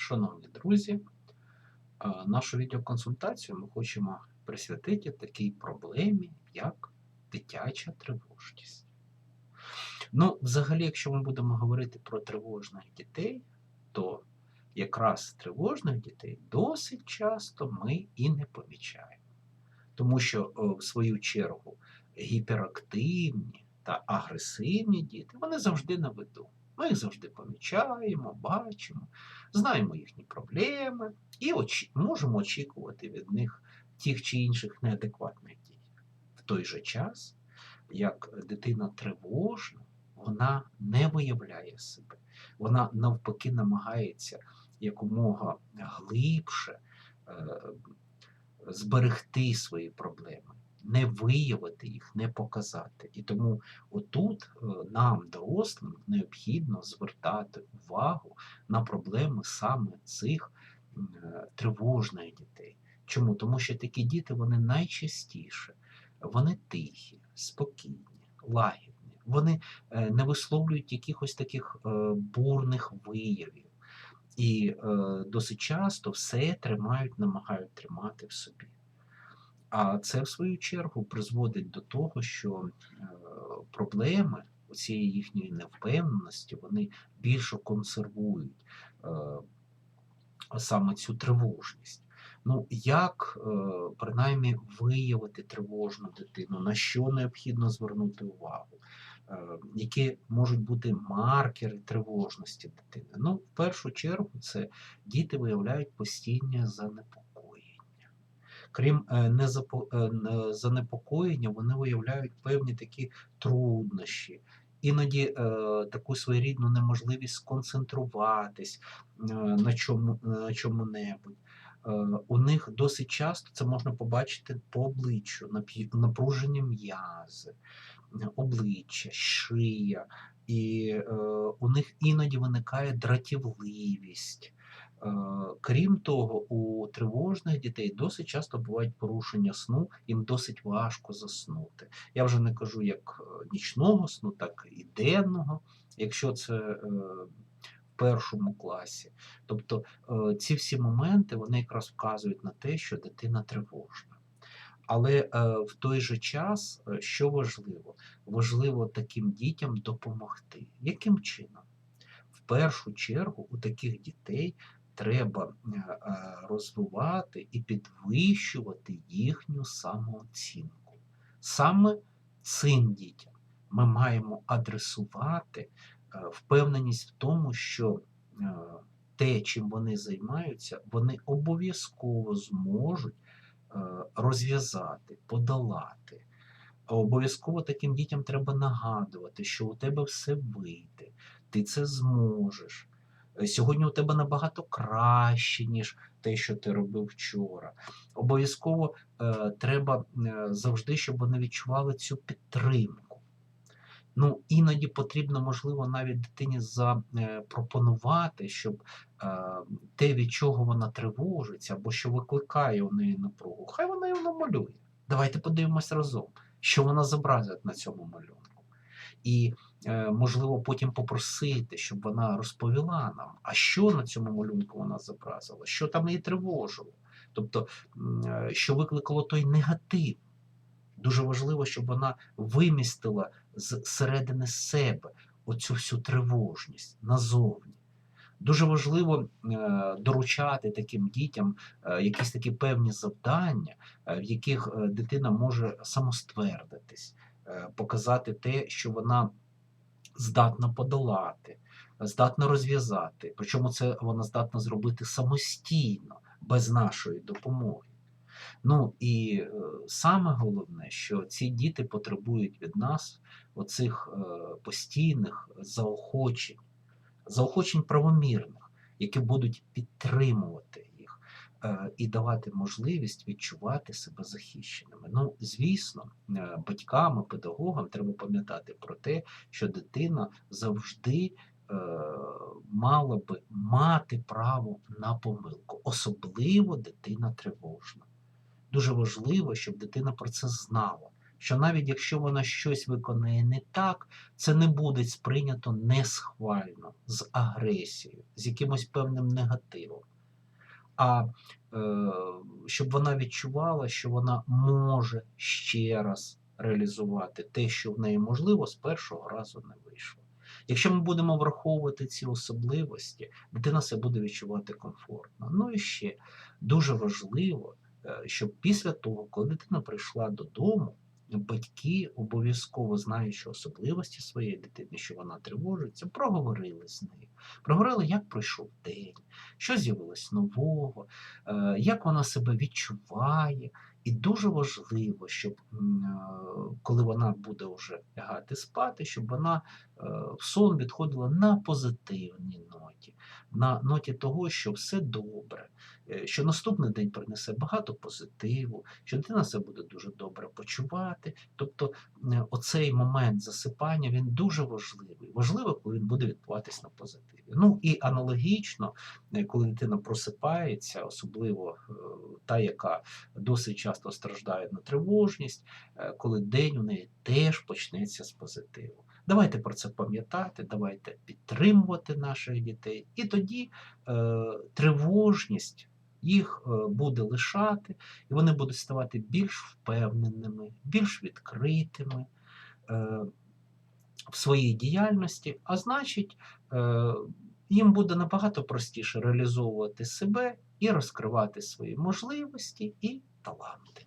Шановні друзі, нашу відеоконсультацію ми хочемо присвятити такій проблемі, як дитяча тривожність. Ну, взагалі, якщо ми будемо говорити про тривожних дітей, то якраз тривожних дітей досить часто ми і не помічаємо. Тому що, в свою чергу, гіперактивні та агресивні діти, вони завжди на виду. Ми їх завжди помічаємо, бачимо, знаємо їхні проблеми і очі- можемо очікувати від них тих чи інших неадекватних дій. В той же час, як дитина тривожна, вона не виявляє себе. Вона навпаки намагається якомога глибше е, зберегти свої проблеми, не виявити їх, не показати. І тому отут е, нам, дорослим, необхідно звертати увагу на проблеми саме цих е, тривожних дітей. Чому? Тому що такі діти вони найчастіше, вони тихі, спокійні, лагідні. Вони е, не висловлюють якихось таких бурних виявів. І досить часто все тримають, намагають тримати в собі. А це, в свою чергу, призводить до того, що е, проблеми цієї їхньої невпевненості вони більше консервують е, саме цю тривожність. Ну, як е, принаймні виявити тривожну дитину, на що необхідно звернути увагу, які можуть бути маркери тривожності дитини? Ну, в першу чергу, це діти виявляють постійне занепокоєння. Крім е, е, н- занепокоєння, вони виявляють певні такі труднощі. Іноді е, таку своєрідну неможливість сконцентруватись е, на чому, на чому-небудь. Е, у них досить часто це можна побачити по обличчю, напружені м'язи, е, обличчя, шия, і е, у них іноді виникає дратівливість. Е, Крім того, у тривожних дітей досить часто бувають порушення сну, їм досить важко заснути. Я вже не кажу як е, нічного сну, так і денного, якщо це е, в першому класі. Тобто ці всі моменти вони якраз вказують на те, що дитина тривожна. Але в той же час, що важливо, важливо таким дітям допомогти. Яким чином? В першу чергу у таких дітей треба е, е, розвивати і підвищувати їхню самооцінку. Саме цим дітям ми маємо адресувати е, впевненість в тому, що те, чим вони займаються, вони обов'язково зможуть розв'язати, подолати. Обов'язково таким дітям треба нагадувати, що у тебе все вийде, ти це зможеш. Е, Сьогодні у тебе набагато краще, ніж те, що ти робив вчора. Обов'язково е, треба е, завжди, щоб вони відчували цю підтримку. Ну, іноді потрібно, можливо, навіть дитині запропонувати, щоб е, те, від чого вона тривожиться, або що викликає у неї напругу, хай вона його намалює. Давайте подивимось разом, що вона зобразить на цьому малюнку. І, е, можливо, потім попросити, щоб вона розповіла нам, а що на цьому малюнку вона зобразила, що там її тривожило. Тобто, е, що викликало той негатив. Дуже важливо, щоб вона вимістила з середини себе оцю всю тривожність назовні. Дуже важливо е, доручати таким дітям е, якісь такі певні завдання, е, в яких е, дитина може самоствердитись, е, показати те, що вона здатна подолати, здатна розв'язати. Причому це вона здатна зробити самостійно, без нашої допомоги. Ну і е, саме головне, що ці діти потребують від нас оцих е, постійних заохочень, заохочень правомірних, які будуть підтримувати і давати можливість відчувати себе захищеними. Ну, звісно, е, батькам і педагогам треба пам'ятати про те, що дитина завжди е, мала би мати право на помилку, особливо дитина тривожна. Дуже важливо, щоб дитина про це знала, що навіть якщо вона щось виконає не так, це не буде сприйнято несхвально, з агресією, з якимось певним негативом. А е, щоб вона відчувала, що вона може ще раз реалізувати те, що в неї можливо, з першого разу не вийшло. Якщо ми будемо враховувати ці особливості, дитина себе буде відчувати комфортно. Ну і ще дуже важливо, е, щоб після того, коли дитина прийшла додому, батьки обов'язково знаючи особливості своєї дитини, що вона тривожиться, проговорили з нею. Проговорили, як пройшов день, що з'явилось нового, е, як вона себе відчуває. І дуже важливо, щоб е, коли вона буде вже лягати спати, щоб вона е, в сон відходила на позитивній ноті, на ноті того, що все добре, що наступний день принесе багато позитиву, що дитина себе буде дуже добре почувати. Тобто е, оцей момент засипання він дуже важливий. Важливо, коли він буде відбуватись на позитиві. Ну і аналогічно, е, коли дитина просипається, особливо е, та, яка досить часто страждає на тривожність, е, коли день у неї теж почнеться з позитиву. Давайте про це пам'ятати, давайте підтримувати наших дітей, і тоді е, тривожність їх е, буде лишати, і вони будуть ставати більш впевненими, більш відкритими е, в своїй діяльності, а значить, е, їм буде набагато простіше реалізовувати себе і розкривати свої можливості і таланти.